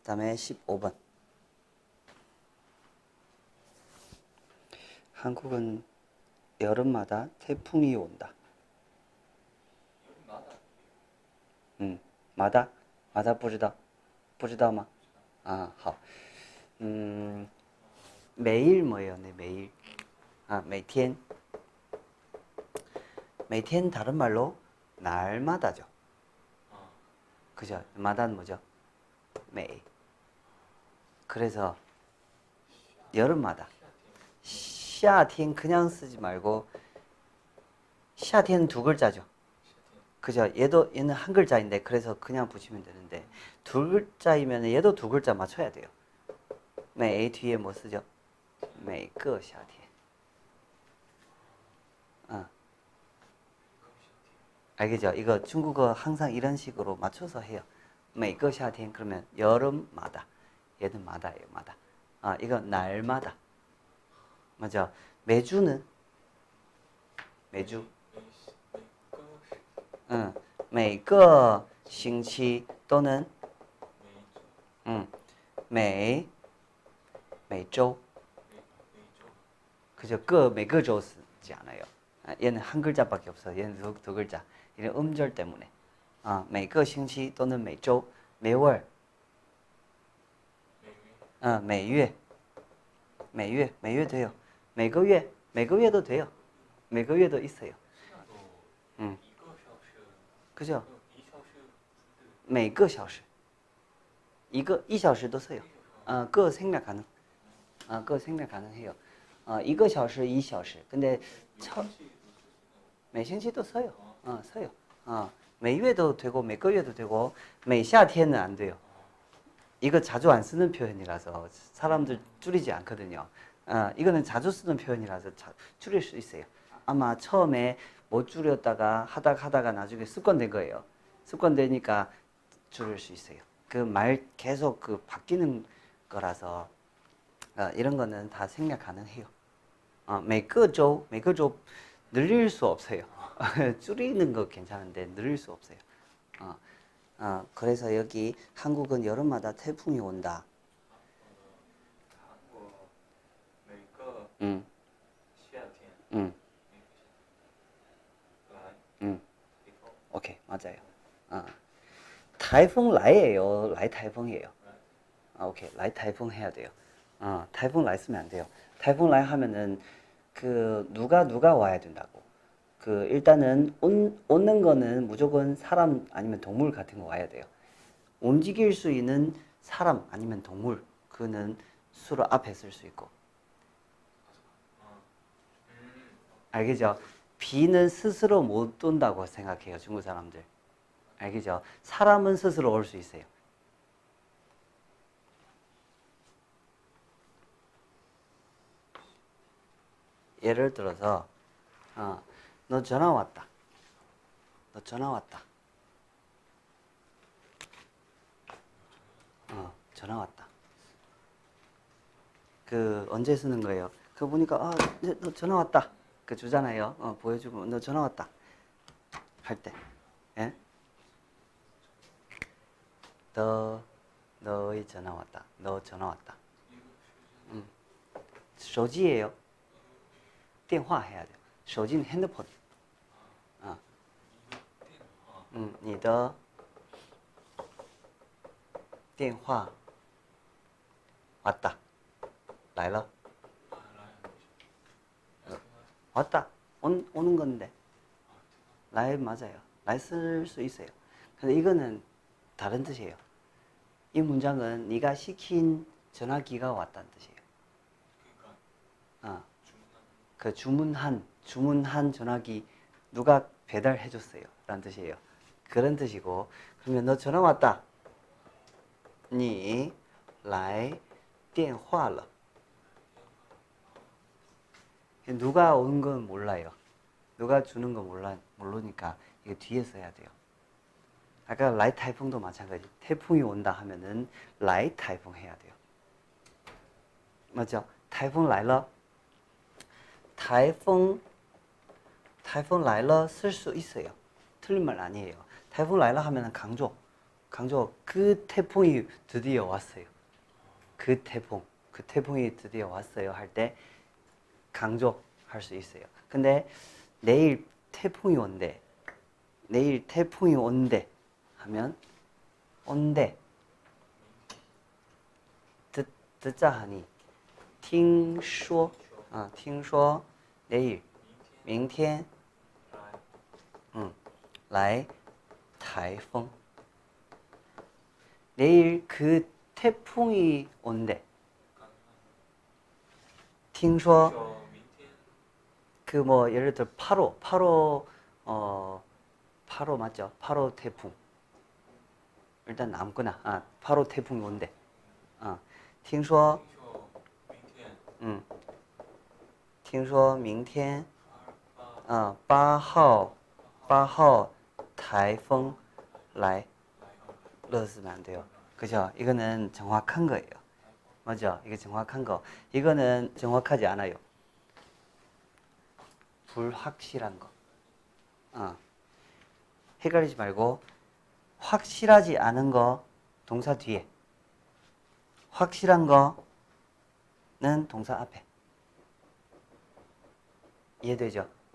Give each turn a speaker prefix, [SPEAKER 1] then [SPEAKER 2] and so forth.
[SPEAKER 1] 그다음에 15번. 한국은 여름마다 태풍이 온다. 음, 마다 마다 不知道不知道吗啊好嗯 매일 뭐예요 네 매일 아 매일 每天 다른 말로 날마다죠 그죠 마다는 뭐죠 매일 그래서 여름마다 시아틴 그냥 쓰지 말고 샤틴 두 글자죠. 그죠? 얘도 얘는 한 글자인데 그래서 그냥 붙이면 되는데 두 글자이면 얘도 두 글자 맞춰야 돼요. 메이 뒤에 뭐 쓰죠? 메이크 샤티. 어. 알겠죠? 이거 중국어 항상 이런 식으로 맞춰서 해요. 메이크 샤티 그러면 여름마다. 얘는 마다예요, 마다. 아, 이거 날마다. 맞죠? 매주는 매주. 응, 每个星期 또는 응, 每每周 그죠? 그每个周 쓰지 않아요. 아, 얘는 한 글자밖에 없어. 얘는 두, 두 글자. 이런 음절 때문에. 아, 每个星期 또는 每周 매월 어, 每月每月每月 돼요. 每个月每个月도 돼요. 每个月도 있어요. 응. 그죠? 每个小时 이거 2小时도 써요. 어, 그 생략 가능. 어, 그 생략 가능해요. 어, 1个小时, 2小时. 근데 처, 每星期도 써요. 어, 써요. 어, 每月도 되고 每个月도 되고 每夏天은 안 돼요. 이거 자주 안 쓰는 표현이라서 사람들 줄이지 않거든요. 어, 이거는 자주 쓰는 표현이라서 자, 줄일 수 있어요. 아마 처음에 못 줄였다가 하다가 하다가 나중에 습관된 거예요. 습관되니까 줄일 수 있어요. 그 말 계속 그 바뀌는 거라서 어, 이런 거는 다 생략 가능해요. 어, 每个周每个周 늘릴 수 없어요. 줄이는 거 괜찮은데 늘릴 수 없어요. 어, 어, 그래서 여기 한국은 여름마다 태풍이 온다. 태풍 어. 라이예요. 라이 태풍이에요. 아, 오케이 라이 태풍 해야 돼요. 어, 아, 태풍 라이 쓰면 안 돼요. 태풍 라이 하면은 그 누가 누가 와야 된다고. 그 일단은 온, 오는 거는 무조건 사람 아니면 동물 같은 거 와야 돼요. 움직일 수 있는 사람 아니면 동물 그는 수로 앞에 쓸 수 있고. 알겠죠? 비는 스스로 못 온다고 생각해요, 중국 사람들. 알겠죠? 사람은 스스로 올 수 있어요. 예를 들어서, 어, 너 전화 왔다. 너 전화 왔다. 어, 전화 왔다. 그 언제 쓰는 거예요? 그 보니까 아, 이제 너 전화 왔다. 그 주잖아요. 어, 보여주고 너 전화 왔다. 할 때, 예? 너 너의 전화 왔다. 너 전화 왔다. 음, 手机예요电话 해야 돼요. 手机는 핸드폰. 아, 음, 你的电话 왔다. 来了. 왔다. 온, 오는 건데. 라이 맞아요. 라이 쓸 수 있어요. 근데 이거는 다른 뜻이에요. 이 문장은 네가 시킨 전화기가 왔다는 뜻이에요.
[SPEAKER 2] 그러니까
[SPEAKER 1] 어,
[SPEAKER 2] 주문하는
[SPEAKER 1] 그 주문한 주문한 전화기 누가 배달해 줬어요. 라는 뜻이에요. 그런 뜻이고 그러면 너 전화 왔다. 你来电话了. 누가 온 건 몰라요. 누가 주는 거 몰라 모르니까 이거 뒤에 써야 돼요. 아까 라이 타이풍도 마찬가지. 태풍이 온다 하면은 라이 타이풍 해야 돼요. 맞죠? 타이풍 来了. 타이풍 타이풍 来了 쓸 수 있어요. 틀린 말 아니에요. 타이풍 来了 하면은 강조. 강조 그 태풍이 드디어 왔어요. 그 태풍, 그 태풍이 드디어 왔어요 할 때 강조할 수 있어요. 근데 내일 태풍이 온대. 내일 태풍이 온대 하면 온대 듣 듣자 하니 听说 아, 听说 내일 明天嗯来 台风 내일 그 태풍이 온대 听说
[SPEAKER 2] 就明天
[SPEAKER 1] 그 뭐 예를 들어 8호 8호 어 8호 맞죠? 8호 태풍 일단 아무거나 아 8호 태풍이 온대 아 听说
[SPEAKER 2] 听说明天
[SPEAKER 1] 嗯听说明天
[SPEAKER 2] 二八
[SPEAKER 1] 啊8号8号台风
[SPEAKER 2] 라이
[SPEAKER 1] 러 쓰면 안 돼요. 그죠? 이거는 정확한 거예요. 맞죠? 이게 정확한 거. 이거는 정확하지 않아요. 불확실한 거. 어. 헷갈리지 말고 확실하지 않은 거 동사 뒤에 확실한 거는 동사 앞에 이해되죠?